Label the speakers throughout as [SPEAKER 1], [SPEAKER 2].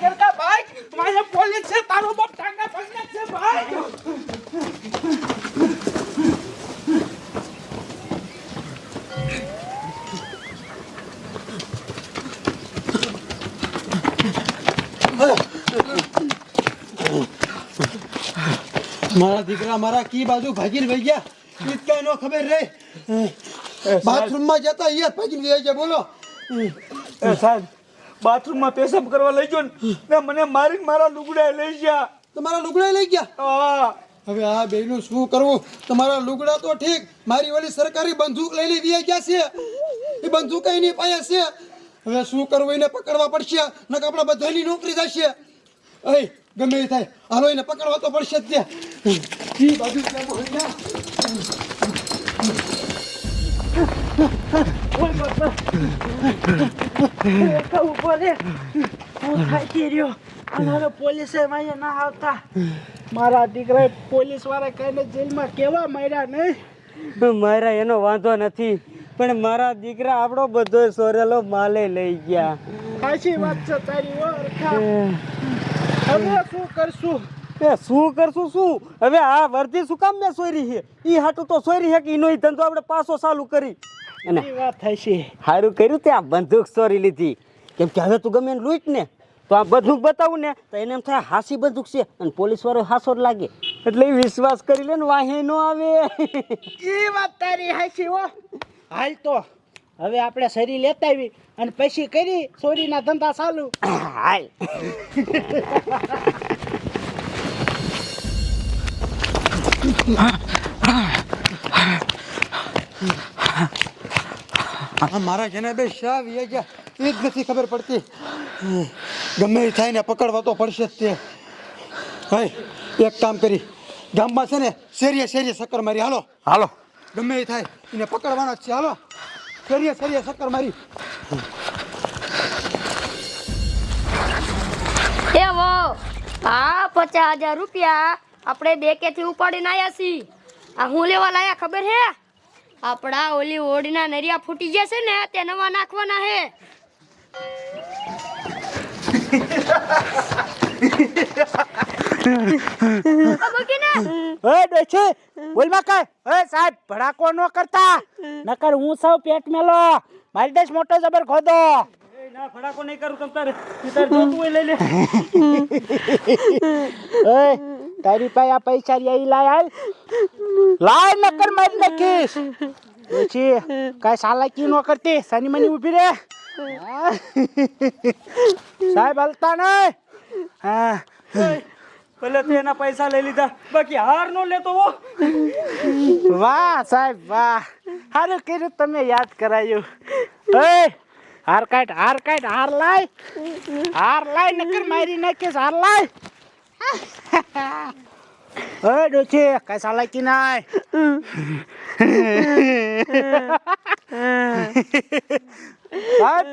[SPEAKER 1] ગરકા ભાઈ મારે પોલીસ છે તારો બાપ ટાંગા પગના છે ભાઈ.
[SPEAKER 2] મારા દીકરા મારા કી બાજુ ભાગીને વહી ગયા. ઈ જ નો ખબર રે. બાથરૂમમાં જતા અહીંયા ભાગીને વહી ગયા બોલો.
[SPEAKER 1] સાહેબ બાથરૂમમાં પેશાબ કરવા લઈ ગયો ને મને મારીને મારા લુગડા લઈ ગયા.
[SPEAKER 2] તમારા લુગડા લઈ ગયા?
[SPEAKER 1] આ
[SPEAKER 2] હવે આ બેનું શું કરવું? તમારા લુગડા તો ઠીક. મારી વાલી સરકારી બંદૂક લઈ વ્યા ગયા છે? એ બંદૂક એની પાસે છે. હવે શું કરવું એને પકડવા પડશે? નકર આપણા બધાની નોકરી જશે. અહીં ગમે એ થાય. હાલો એને પકડવા તો પડશે જ ત્યાં. ઈ બાજુ
[SPEAKER 1] ઊભો રે હું થાકી રહ્યો અમારે પોલીસે માયા ના આવતા મારા દીકરાએ પોલીસવાળા કઈને જેલમાં કેવા માર્યા નહીં
[SPEAKER 3] મારા એનો વાંધો નથી પણ મારા દીકરા આપણો બધો સોરેલો માલે લઈ ગયા.
[SPEAKER 1] સાચી વાત છે તારી હવે શું કરશું?
[SPEAKER 3] એ શું કરશું શું? હવે આ વર્ધી શું કામ મેં સોરી છે? ઈ હાટું તો સોરી છે કે ઈનો ધંધો આપણે પાછો ચાલુ કરી? અને
[SPEAKER 1] વાત થાય છે.
[SPEAKER 3] સારું કર્યું તે આ બંદૂક ચોરી લીધી. કેમ કે હવે તું ગમે એને લૂંટ ને તો આ બંદૂક બતાવું ને તો એને એમ થાય હાસી બંદૂક છે અને પોલીસ વાળો હાસો જ લાગે. એટલે વિશ્વાસ કરી લે ને વાહે નો આવે.
[SPEAKER 1] એ વાત તારી હાસી હો. હાલ તો હવે આપણે શરીર લેતા આવી અને પછી કરી ચોરીના ધંધા ચાલુ.
[SPEAKER 3] હાલ.
[SPEAKER 2] આ મારા જનાબે શા વ્યા ગયા એ જ નથી ખબર પડતી. ગમે એ થાય ને પકડવા તો પડશે જ તે. ભાઈ એક કામ કરી. ગામમાં છે ને શેરીએ શેરીએ શક્કર મારી. હાલો.
[SPEAKER 3] હાલો.
[SPEAKER 2] ગમે એ થાય એને પકડવાના જ છે. હાલો. શેરીએ શેરીએ શક્કર મારી.
[SPEAKER 4] એ વો આ પચાસ હજાર રૂપિયા આપણે દેકેથી ઉપાડીને આવ્યા છીએ. આ હું લેવા લાયા ખબર હે? આપણા ઓલી ઓડીના નરિયા ફૂટી જશે ને તે નવા નાખવાના હે.
[SPEAKER 1] ઓય ડોશી કઈ? ઓય સાહેબ ભડાકો ન કરતા. નકર હું સૌ પેટ મેલો. મારી દેશ મોટો જબર ખોદો.
[SPEAKER 3] ના નહીં કરું તમ તારે તારે જોતું હોય લઈ લે.
[SPEAKER 1] ઓય તારી પાસે આ પૈસા રહી લાય હાલ. લાય નકર મારી નાખીશ. ડોશી કાંઈ સાલાકી ન કરતી સની મની ઊભી રે. સાહેબ હલતા નહીં. હા.
[SPEAKER 3] ભલે તે એના પૈસા લઈ લીધા બાકી હાર નો લેતો હો.
[SPEAKER 1] વાહ સાહેબ વાહ. સારું કર્યું તમે યાદ કરાયું. એ હાર કાઢ હાર કાઢ હાર લાય. હાર લાય નકર મારી નાખીશ હાર લાય. એ ડોચી કઈ સાલાકી નાય. સાહેબ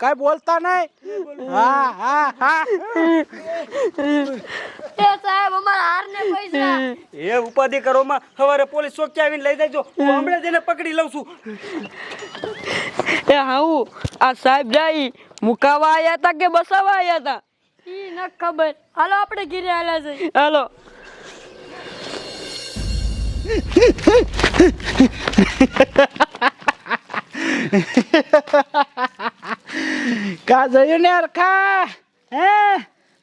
[SPEAKER 1] કઈ બોલતા નહીં હા હા હા.
[SPEAKER 4] એ સાહેબ અમારા હારને પૈસા.
[SPEAKER 3] એ ઉપાધિ કરો માં સવારે પોલીસ ચોકી આવીને લઈ જાય હું હમણાં જ એને પકડી લઉં છું.
[SPEAKER 5] એ હાઉ આ સાહેબ જાય મુકાવા આયા હતા કે બસાવા આયા તા?
[SPEAKER 4] ઈ ન ખબર. હાલો આપણે ઘરે આલા છે
[SPEAKER 5] હાલો.
[SPEAKER 1] કા જોયું ને અરખા હે?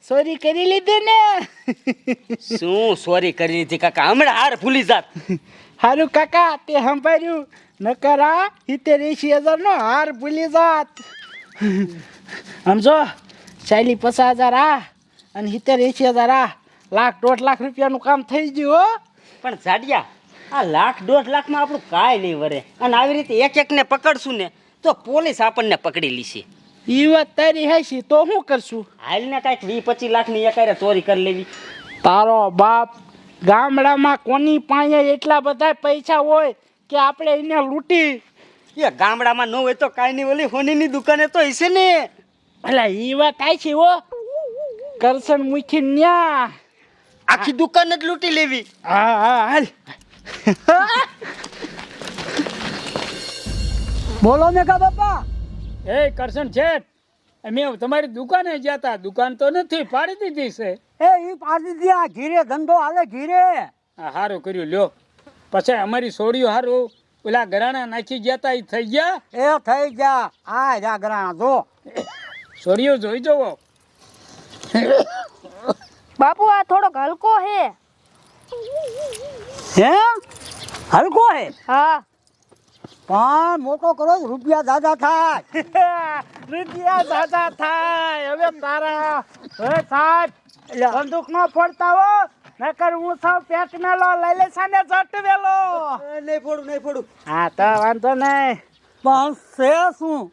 [SPEAKER 1] સોરી કરી લીધી ને?
[SPEAKER 3] શું સોરી કરી લીધી કાકા? હમણાં હાર ભૂલી જાત.
[SPEAKER 1] હારું કાકા તે સંભાળ્યું. નકર આ સિત્તેર એસી હજાર નો હાર ભૂલી જાત. સમજો ચાલી પચાસ હજાર આ અને સિત્તેર એંશી હજાર આ. લાખ દોઢ લાખ રૂપિયાનું કામ થઈ ગયું હો.
[SPEAKER 3] પણ જાડિયા આ લાખ દોઢ લાખમાં આપણું કાંઈ નહીં વરે. અને આવી રીતે એક એકને પકડશું ને તો પોલીસ આપણને પકડી લીશે.
[SPEAKER 1] એ વાત તારી હશે તો શું કરશું?
[SPEAKER 3] હાલને કાંઈક વીસ પચીસ લાખની એકારે ચોરી કરી લેવી.
[SPEAKER 1] તારો બાપ ગામડામાં કોની પાસે એટલા બધા પૈસા હોય કે આપણે એને લૂંટી
[SPEAKER 3] એ ગામડામાં ન હોય તો કાંઈ નહીં ઓલી હોનીની દુકાને તો હશે ને.
[SPEAKER 1] અલા એ વાત આઈ છે હો. કરશન મુખી ન્યા.
[SPEAKER 3] આખી દુકાન જ લૂંટી લેવી.
[SPEAKER 1] હા હા હાલ.
[SPEAKER 5] બોલો મેઘા બાપા?
[SPEAKER 1] એ કરશન શેઠ
[SPEAKER 6] અમે તમારી દુકાને ગયા હતા દુકાન તો નથી પાડી દીધી છે.
[SPEAKER 3] એ એ પાડી દીધી આ ઘીરે ધંધો હાલે ઘીરે.
[SPEAKER 6] આ સારું કર્યું લ્યો. પછી અમારી સોડીઓ સારું ઓલા ગરાણા નાખી ગયા હતા એ થઈ ગયા?
[SPEAKER 3] એ થઈ ગયા. આ જા ગરાણા જો.
[SPEAKER 6] સોડીઓ જોઈ જવો
[SPEAKER 4] બાપુ આ થોડોક હલકો હે.
[SPEAKER 3] હે? હલકો હે?
[SPEAKER 4] હા.
[SPEAKER 3] પણ મોટો કરો રૂપિયા દાદા થાય.
[SPEAKER 1] રૂપિયા દાદા થાય. હવે તારા હવે સાહેબ બંદૂક નો ફોડતા હો નકર હું સૌ પેટ મેલો લઈ લે સાને જટ વેલો.
[SPEAKER 3] નહીં ફોડું નહીં ફોડું.
[SPEAKER 1] હા તો વાંધો નહીં.
[SPEAKER 3] પણ છે શું?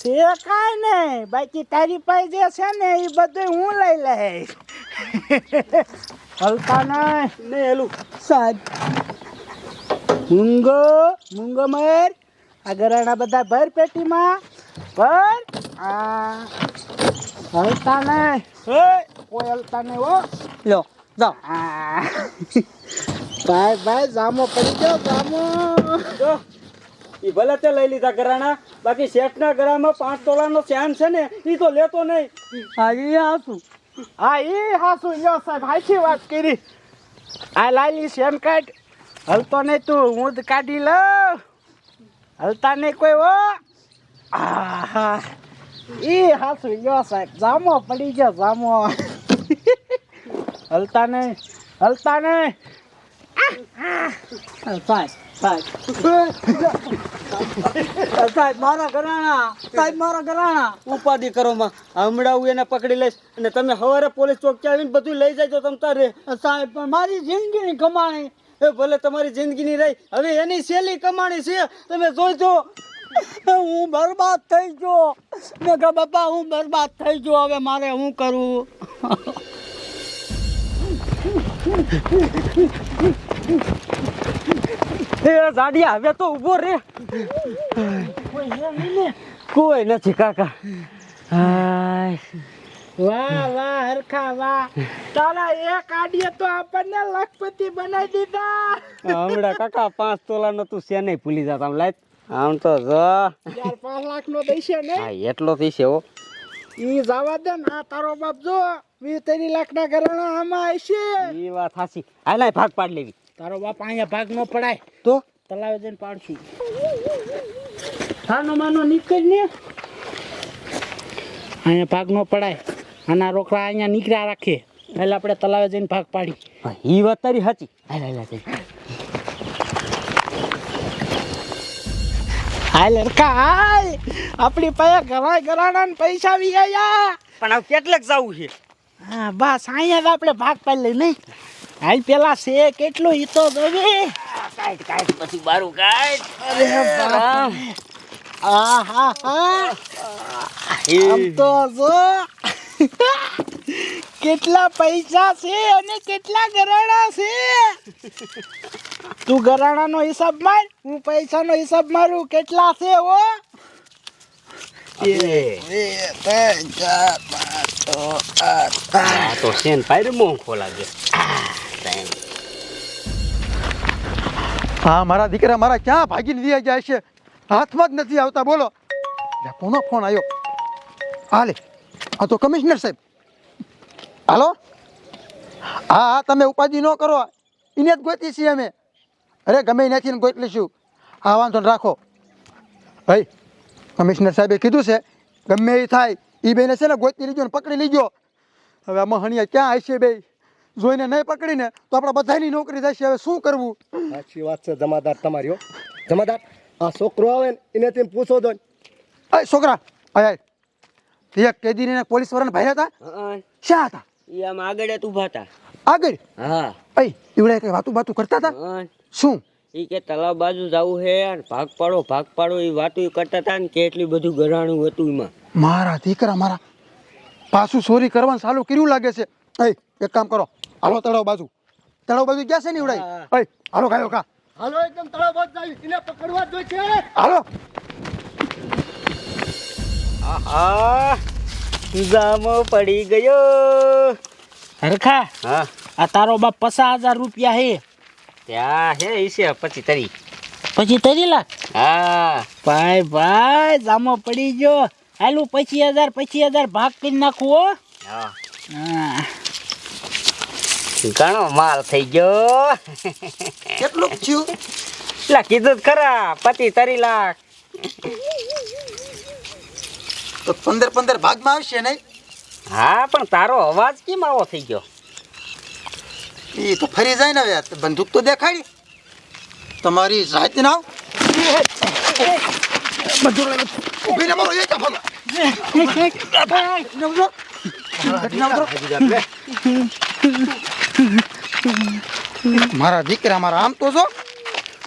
[SPEAKER 1] છે કાંઈ નહીં. બાકી તારી પાસે જે છે ને એ બધું હું લઈ લઈશ. હલતા નહીં.
[SPEAKER 3] ને એલું સાજ
[SPEAKER 1] મૂંગો મૂંગો મર આ ગરાણા બધા ભર પેટીમાં. ભર. આ હલતા નહીં. હે કોઈ હલતા નહીં હો.
[SPEAKER 3] લો
[SPEAKER 1] આ. ભાઈ ભાઈ જામો પડી ગયો જામો.
[SPEAKER 3] ઈ ભલે તે લઈ લીધા ઘરાણા બાકી શેઠના ઘરામાં પાંચ તોલાનો ચેન છે ને એ તો લેતો નહીં. હા એ હાસુ.
[SPEAKER 1] હા એ હાસુ લ્યો સાહેબ હાચી વાત કરી. આ લાલી સેમ કાઢ હલતો નહીં તું હું જ કાઢી લઉં. હલતા નહીં કોઈ ઓ આહા. એ હાસુ લ્યો સાહેબ જામો પડી ગયો જામો. હલતા નહીં હલતા નહીં.
[SPEAKER 3] સાહેબ, મારા ઘરાણા, સાહેબ, મારા ઘરાણા. ઉપાધિ કરો હમણાં એને પકડી લઈશ અને તમે સવારે પોલીસ ચોકી આવીને બધું લઈ જાય તમ તારે. સાહેબ મારી જિંદગીની કમાણી. ભલે તમારી જિંદગીની રહી, હવે એની સહેલી કમાણી છે. તમે જોઈજો હું બરબાદ થઈ ગયો. મેં કહ્યું, બાપા, હું બરબાદ થઈ ગયો. હવે મારે શું કરવું? એ જાડિયા હવે તો ઊભો રે. કોઈ નથી કાકા.
[SPEAKER 1] વાહ વાહ હરખા વાહ. તારા એક આડીએ તો આપણને લખપતિ બનાવી દીધા.
[SPEAKER 3] હમણાં કાકા પાંચ તોલાનો તું સેને ભૂલી જા આમ લાઈટ આમ તો જો.
[SPEAKER 1] પાંચ લાખ નો? દઈશે ને
[SPEAKER 3] એટલો થઈ છે હો.
[SPEAKER 1] ઈ જવા દે ને આ તારો બાપ જો. વીસ ત્રીસ લાખ ઘરેણા આમાં આવશે
[SPEAKER 3] એ વાત હાસી હાલાય ભાગ પાડ લેવી.
[SPEAKER 1] તારો બાપ અહીંયા ભાગ નો પડાય.
[SPEAKER 3] તો?
[SPEAKER 1] તલાવે જઈને પાડશું. થાનો માનો નીકળ ને. અહીંયા ભાગ નો પડાય. આના રોકડા અહીંયા નીકળ્યા રાખે. એટલે આપણે તલાવે જઈને ભાગ પાડી.
[SPEAKER 3] એ વાત તારી સાચી હાલ હાલ હાલ.
[SPEAKER 1] હાલ હાલ. આપણી પાસે ઘણા ઘરાણા પૈસા વી ગયા
[SPEAKER 3] પણ હવે કેટલાક જવું છે?
[SPEAKER 1] હા બસ અહીંયા જ આપણે ભાગ પાડી લઈ નહીં? હાલ પેલા છે કેટલું ઈ તો જોવે
[SPEAKER 3] કાઢ કાઢ પછી બારું કાઢ.
[SPEAKER 1] અરે બાપ આ હા. હા આમ તો જો. કેટલા પૈસા છે અને કેટલા ગરાણા છે? તું ગરાણાનો હિસાબ માર હું પૈસાનો હિસાબ મારું. કેટલા છે
[SPEAKER 3] આ તો સેન પાયર મોં ખોલાગે
[SPEAKER 2] હા મારા દીકરા મારા ક્યાં ભાગીને લઈ જાય છે? હાથમાં જ નથી આવતા, બોલો. કોનો ફોન આવ્યો હાલે આ તો કમિશનર સાહેબ. હાલો? હા હા, તમે ઉપાધિ ન કરો. એને જ ગોતી છીએ અમે. અરે, ગમે નથી ને ગોતી લઈશું હા, વાંધો રાખો. ભાઈ કમિશનર સાહેબે કીધું છે ગમે એ થાય એ બેને છે ને ગોતી લીજો ને પકડી લીજો. હવે આમાં હણિયા ક્યાં આવશે બે જોઈને નહીં પકડીને તો આપણા બધાની નોકરી થશે હવે શું કરવું?
[SPEAKER 7] સાચી વાત છે જમાદાર તમારી જમાદાર આ છોકરો આવે ને એને તેમ પૂછો દો
[SPEAKER 2] અય છોકરા અય આય. એક કેદીને પોલીસ વાળાને ભાઈ હતા? શા હતા?
[SPEAKER 3] એ આમ આગળ ઊભા હતા.
[SPEAKER 2] આગળ?
[SPEAKER 3] હા.
[SPEAKER 2] અય ઈવડે કઈ વાતું બાતું કરતા હતા? શું?
[SPEAKER 3] એ કે તલાવ બાજુ જવું છે અને ભાગ પાડો ભાગ પાડો એ વાતો કરતા હતા ને કે એટલું બધું ગરાણું હતું એમાં.
[SPEAKER 2] મારા દીકરા મારા પાછું ચોરી કરવાનું ચાલુ કર્યું લાગે છે. એ એક કામ કરો. હાલો તળાવ બાજુ. તળાવ બાજુ ગયા છે ને ઉડાઈ અય હાલો ગાયો કા.
[SPEAKER 7] હાલો એકદમ તળાવ બાજુ જાય એને પકડવા જ છે
[SPEAKER 2] હાલો.
[SPEAKER 3] આહા જામો પડી ગયો.
[SPEAKER 1] હરખા
[SPEAKER 3] હા.
[SPEAKER 1] આ તારો બાપ પચાસ હજાર રૂપિયા હે.
[SPEAKER 3] ત્યાં હે ઈ છે પછી તરી
[SPEAKER 1] પછી તરી લાખ?
[SPEAKER 3] હા.
[SPEAKER 1] ભાઈ ભાઈ જામો પડી ગયો. હાલું પચીસ હજાર પચીસ હજાર ભાગ કરી નાખું હો.
[SPEAKER 3] હા.
[SPEAKER 1] હા.
[SPEAKER 3] ઘણો માલ થઈ ગયો.
[SPEAKER 2] કેટલું થયું?
[SPEAKER 3] એટલે કીધું જ ખરા પતિ તરી લાખ.
[SPEAKER 2] તો પંદર પંદર ભાગમાં આવશે નહીં?
[SPEAKER 3] હા પણ તારો અવાજ કેમ આવો થઈ ગયો?
[SPEAKER 2] એ તો ફરી જાય ને હવે બંદૂક તો દેખાડી. તમારી જાત ના મારો દીકરા મારા આમ તો છો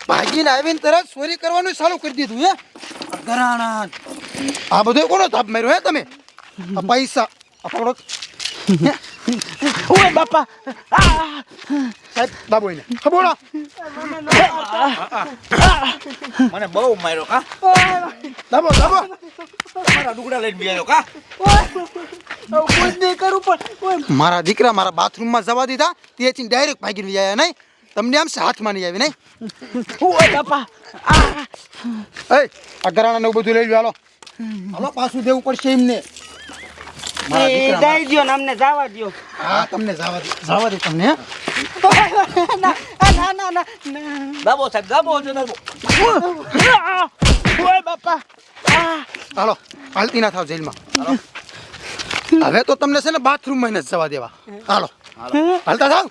[SPEAKER 2] ભાગીને આવીને તરત ચોરી કરવાનું ચાલુ કરી દીધું, હે? ગરાણા આ બધું કોનો થાપ માર્યો, હે તમે? પૈસા આપણો
[SPEAKER 1] ઓય બાપા.
[SPEAKER 2] સાહેબ બાબુને ખબર
[SPEAKER 8] મને બહુ માર્યો કા?
[SPEAKER 2] દાબો દાબો
[SPEAKER 8] મારા ડુગડા લઈને બેઠો કા?
[SPEAKER 2] મારા દીકરા મારા બાથરૂમમાં જવા દીધા તેથી ડાયરેક્ટ ભાગીને આવ્યા નહીં. તમને આમ છે હાથમાં નહીં આવી નહીં?
[SPEAKER 1] ઓય બાપા.
[SPEAKER 2] એ આ ઘરાણા ને બધું લઈ લો હાલો. હાલો પાછું દેવું પડશે એમને.
[SPEAKER 3] દ્યો ને અમને જવા દ્યો.
[SPEAKER 2] હા તમને જવા દે જવા દે તમને ના
[SPEAKER 8] દાબો સાહેબ દાબો છે દાબો
[SPEAKER 1] ઓય બાપા.
[SPEAKER 2] હાલો હાલતી ના થાવ જેલમાં. હવે તો તમને છે ને બાથરૂમમાં જ જવા દેવા. હાલો. હાલતા થાવ?